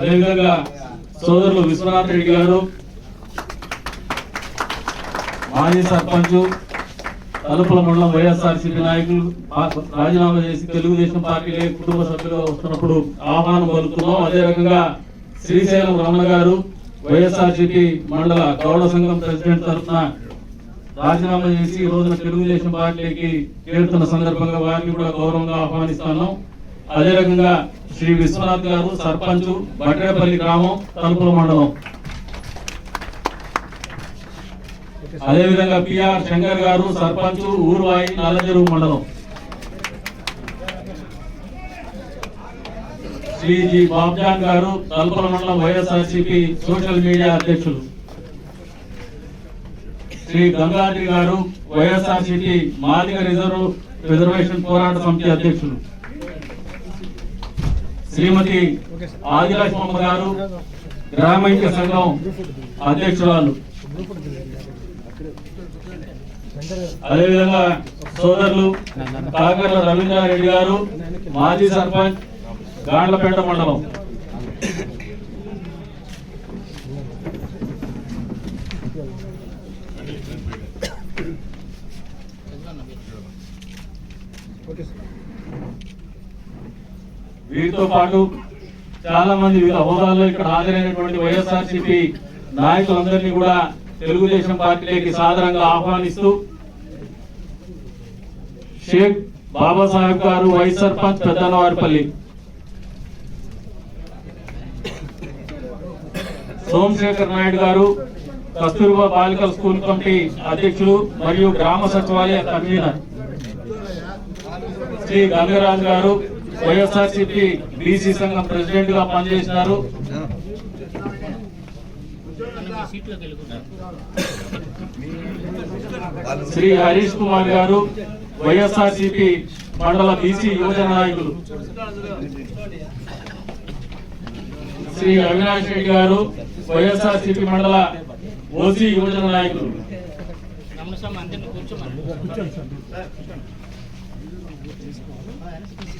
అదేవిధంగా సోదరులు విశ్వనాథ్ రెడ్డి గారు మాజీ సర్పంచ్ తలుపుల మండలం వైఎస్ఆర్సీపీ నాయకులు రాజీనామా చేసి తెలుగుదేశం పార్టీలే కుటుంబ సభ్యులుగా వస్తున్నప్పుడు ఆహ్వానం పలుకుతున్నాం. అదే రకంగా శ్రీశైలం రమణ గారు వైఎస్ఆర్సీపీ మండల గౌడ సంఘం ప్రెసిడెంట్ తరఫున రాజీనామా చేసి ఈ రోజున తెలుగుదేశం పార్టీకి చేరుతున్న సందర్భంగా వారిని కూడా గౌరవంగా ఆహ్వానిస్తాను అదే రకంగా శ్రీ విశ్వనాథ్ గారు సర్పంచ్ బట్టేపల్లి గ్రామం తలుపుల మండలం. అదేవిధంగా పిఆర్ శంకర్ గారు సర్పంచ్ ఊరువాయి నల్లచెరువు మండలం. శ్రీ జి. బాబ్జాన్ గారు తలుపుల మండలం వైఎస్ఆర్సిపి సోషల్ మీడియా అధ్యక్షులు. శ్రీ గంగాద్రి గారు వైఎస్ఆర్సిపి మాదిగ రిజర్వ్ రిజర్వేషన్ పోరాట సమితి అధ్యక్షులు. శ్రీమతి ఆదిలక్ష్మమ్మ గారు గ్రామైక్య సంఘం అధ్యక్షురాలు. అదేవిధంగా సోదరులు కాకర్ల రవీంద్రారెడ్డి గారు మాజీ సర్పంచ్ గాండ్లపేట మండలం. వీరితో పాటు చాలా మంది వివిధ హోదాల్లో ఇక్కడ హాజరైనటువంటి వైఎస్ఆర్సీపీ నాయకులందరినీ కూడా తెలుగుదేశం పార్టీలోకి సాధారణంగా ఆహ్వానిస్తూ షేక్ బాబాసాహెబ్ గారు వైస్ సర్పంచ్ పెద్దనవారిపల్లి సోమశేఖర్ నాయుడు గారు కస్తూర్బా బాలికల స్కూల్ కమిటీ అధ్యక్షులు మరియు గ్రామ సచివాలయ కన్వీనర్. శ్రీ గంగరాజు గారు వైఎస్ఆర్సిపి బీసీ సంఘం ప్రెసిడెంట్గా పనిచేసినారు. శ్రీ హరీష్ కుమార్ గారు వైఎస్ఆర్సీపీ మండల బీసీ యువజన నాయకులు. శ్రీ అవినాష్ రెడ్డి గారు వైఎస్ఆర్సిపి మండల ఓసీ యువజన నాయకులు.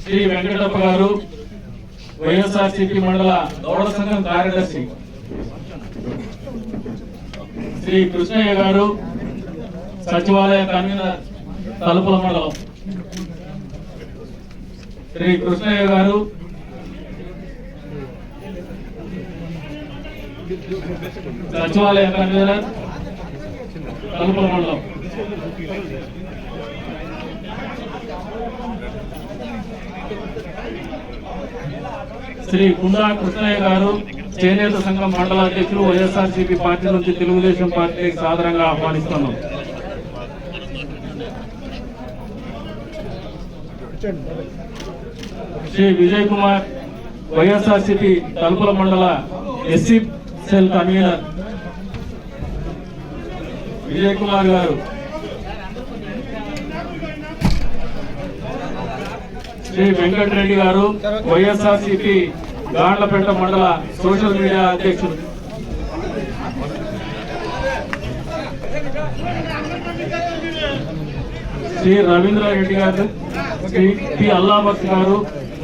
శ్రీ వెంకటప్ప గారు వైఎస్ఆర్సిపి మండల గౌడ సంఘం కార్యదర్శి. శ్రీ కృష్ణయ్య గారు సచివాలయ కన్వీనర్ తలుపుల మండలం. శ్రీ కృష్ణయ్య గారు సచివాలయ కన్వీనర్ తలుపుల మండలం. శ్రీ కుందా కృష్ణయ్య గారు చేనేత సంఘం మండల అధ్యక్షులు వైఎస్ఆర్సీపీ పార్టీ నుంచి తెలుగుదేశం పార్టీకి సాధారణంగా ఆహ్వానిస్తున్నాం. శ్రీ విజయ్ కుమార్ వైఎస్ఆర్సీపీ తలుపుల మండల SC cell convener. Vijay Kumar గారు శ్రీ వెంకటరెడ్డి గారు వైఎస్ఆర్సీపీ గాండ్లపేట మండల సోషల్ మీడియా అధ్యక్షులు. శ్రీ రవీంద్రారెడ్డి గారు శ్రీ పి అల్లాభక్త్ గారు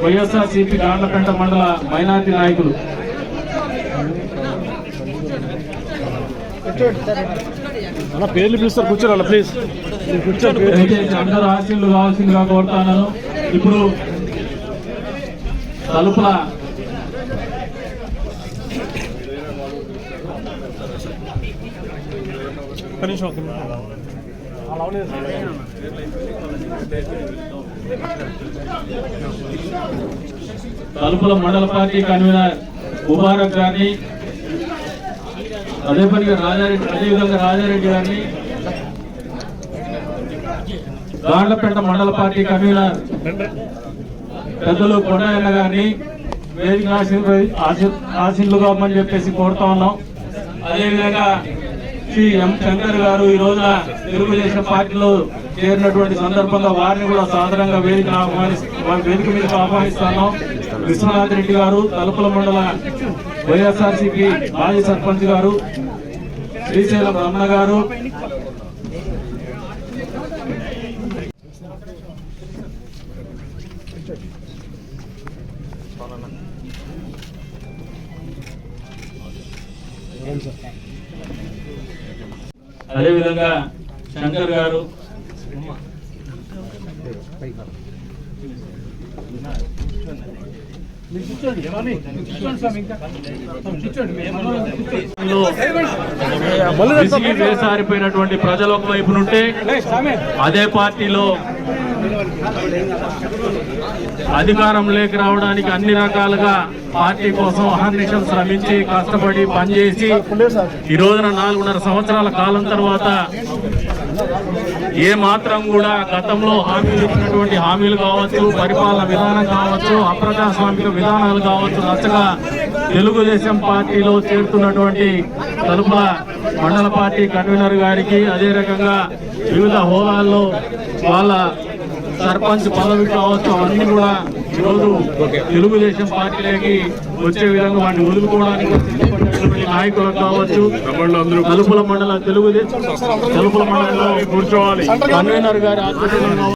వైఎస్ఆర్సీపీ గాండ్లపేట మండల మైనార్టీ నాయకులు. పేర్లు పిలుస్తారు కూర్చోరు ప్లీజ్ అందరూ ఆశీర్లు కావాల్సిందిగా కోరుతాను ఇప్పుడు తలుపుల తలుపుల మండల పార్టీ కన్వీనర్ ముబారక్ గారిని అదే పనిగా రాజారెడ్డి అదేవిధంగా రాజారెడ్డి గారిని గాండ్లపేట మండల పార్టీ కన్వీనర్ పెద్దలు కొండయన్న గారిని వేదిక ఆశీర్వ- ఆశీ- ఆశీర్లుగా అని చెప్పేసి కోరుతా ఉన్నాం. అదేవిధంగా శ్రీ ఎం శంకర్ గారు ఈ రోజున తెలుగుదేశం పార్టీలో చేరినటువంటి సందర్భంగా వారిని కూడా సాధారణంగా వేదిక ఆహ్వానిస్తూ వేదిక మీద ఆహ్వానిస్తాను విశ్వనాథ్ రెడ్డి గారు తలుపుల మండల వైఎస్ఆర్సీపీ మాజీ సర్పంచ్ గారు శ్రీశైలం రమణ గారు అదేవిధంగా శంకర్ గారు పైగా విసిగి వేసారిపోయినటువంటి ప్రజలు ఒక వైపు నుంటే అదే పార్టీలో అధికారం లేక రావడానికి అన్ని రకాలుగా పార్టీ కోసం అహర్నిశం శ్రమించి కష్టపడి పనిచేసి ఈ రోజున నాలుగున్నర సంవత్సరాల కాలం తర్వాత ఏ మాత్రం కూడా గతంలో హామీలు ఇచ్చినటువంటి హామీలు కావచ్చు పరిపాలన విధానం కావచ్చు అప్రజాస్వామిక విధానాలు కావచ్చు నచ్చగా తెలుగుదేశం పార్టీలో చేరుతున్నటువంటి తలుపుల మండల పార్టీ కన్వీనర్ గారికి అదే రకంగా వివిధ హోదాల్లో వాళ్ళ సర్పంచ్ పదవి కావచ్చు అవన్నీ కూడా ఈరోజు తెలుగుదేశం పార్టీలోకి వచ్చే విధంగా వాటిని వదులుకోవడానికి నాయకులు కావచ్చు తలుపుల మండల తెలుగుదేశం తలుపుల మండలంలో కూర్చోవాలి. కన్వీనర్ గారి ఆధ్వర్యంలో